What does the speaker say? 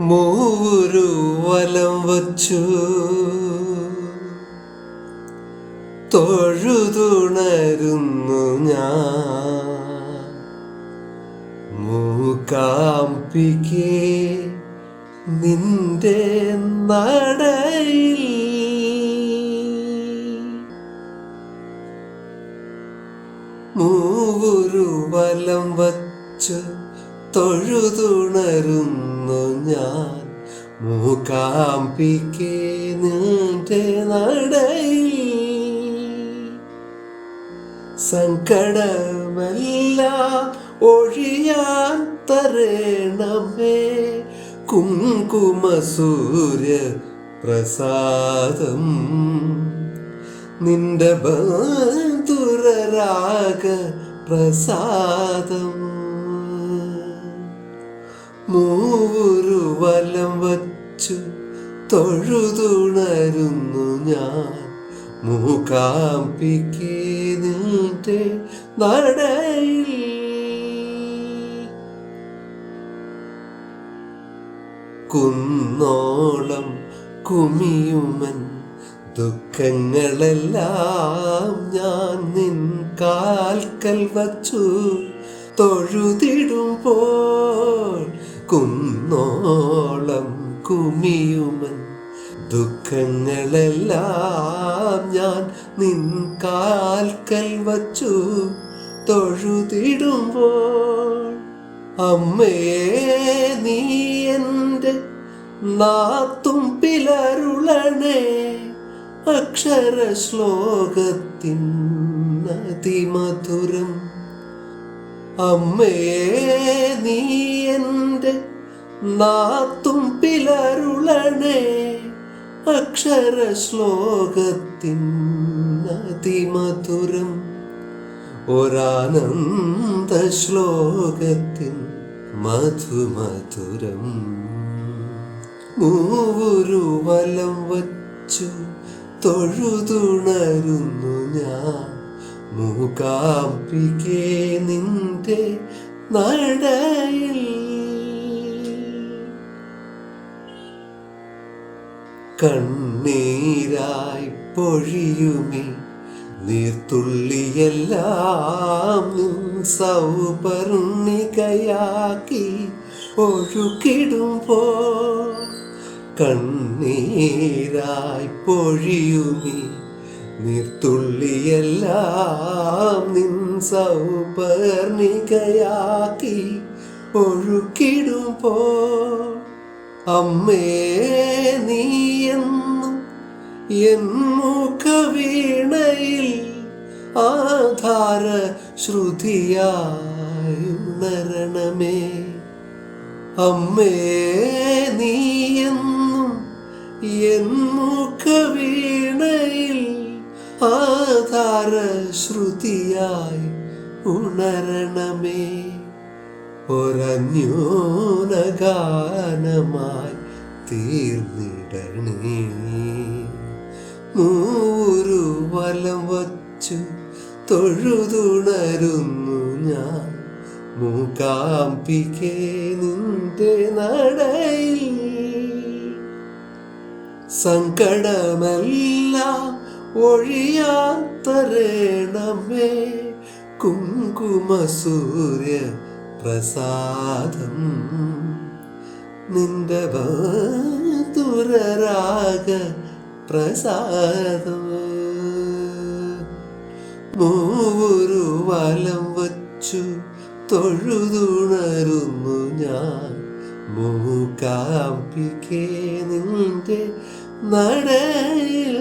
മൂരു വലം വച്ചു. തൊഴുതുണരുന്നു ഞാൻ. മൂക്കാമ്പിക്കേ നിന്റെ നടയിൽ. മൂവുരു വലം വച്ചു. തൊഴുതുണരുന്നു ഞാൻ. മൂക്കാമ്പിക്കേ നിന്റെ നടയിൽ. സങ്കടമല്ല ഒഴിയാൻ തരേണമേ. കുങ്കുമസൂര്യ പ്രസാദം. നിന്റെ ബന്ധുരരാഗ പ്രസാദം. മൂരു വലം വച്ചു തൊഴുതുണരുന്നു ഞാൻ. മൂക്കാമ്പിക്കേ നടയിൽ. കുന്നോളം കുമിയുമൻ ദുഃഖങ്ങളെല്ലാം ഞാൻ നിൻ കാൽക്കൽ വച്ചു. തൊഴുതിടുമ്പോൾ കുന്നോളം കുമിയുമൻ. ദുഃഖങ്ങളെല്ലാം ഞാൻ നിൻ കാൽക്കൽ വച്ചു തൊഴുതിടുമ്പോൾ. അമ്മേ നീ എന്റെ നാത്തും പിലരുളണേ അക്ഷര ശ്ലോകത്തിൻ അതിമധുരം അമ്മയെ നീ എന്റെ നാത്തും പിലരുളണേ അക്ഷര ശ്ലോകത്തിൻ അതിമധുരം ഒരാനന്ദ ശ്ലോകത്തിൻ മധുമധുരം. മൂവുരു വലം വച്ചു തൊഴുതുണരുന്നു ഞാൻ. മൂകാംബികേ നിന്റെ നടയിൽ. കണ്ണീരായി പൊഴിയുമേ നീർത്തുള്ളിയെല്ലാം നിൻ സൗപർണികയാക്കി ഒഴുകിടുമ്പോൾ കണ്ണീരായി പൊഴിയുമേ നീർത്തുള്ളിയെല്ലാം നിൻ സൗപർണികയാക്കി ഒഴുക്കിടുമ്പോ അമ്മേ നീ എന്നും എൻ മുഖവീണയിൽ ആധാര ശ്രുതിയായി ഉണരണമേ. അമ്മേ നീ എന്നും എൻ മുഖവീണയിൽ ആധാര ശ്രുതിയായി ഉണരണമേ. ഒരന്യൂനഗാനമായി തീർന്നിടണേ. നൂറു വലം വച്ചു തൊഴുതുണരുന്നു ഞാൻ. മൂകാംബികേ നിന്റെ നടയിൽ. സങ്കടമെല്ലാം ഒഴിയാൻ കുങ്കുമസൂര്യ പ്രസാദം നിന്റെ ദുരരാഗ പ്രസാദം. മൂവൊരു വലം വച്ചു തൊഴുതുണരുന്നു ഞാൻ. മൂക്കാമ്പിക്കേ നിന്റെ നടയിൽ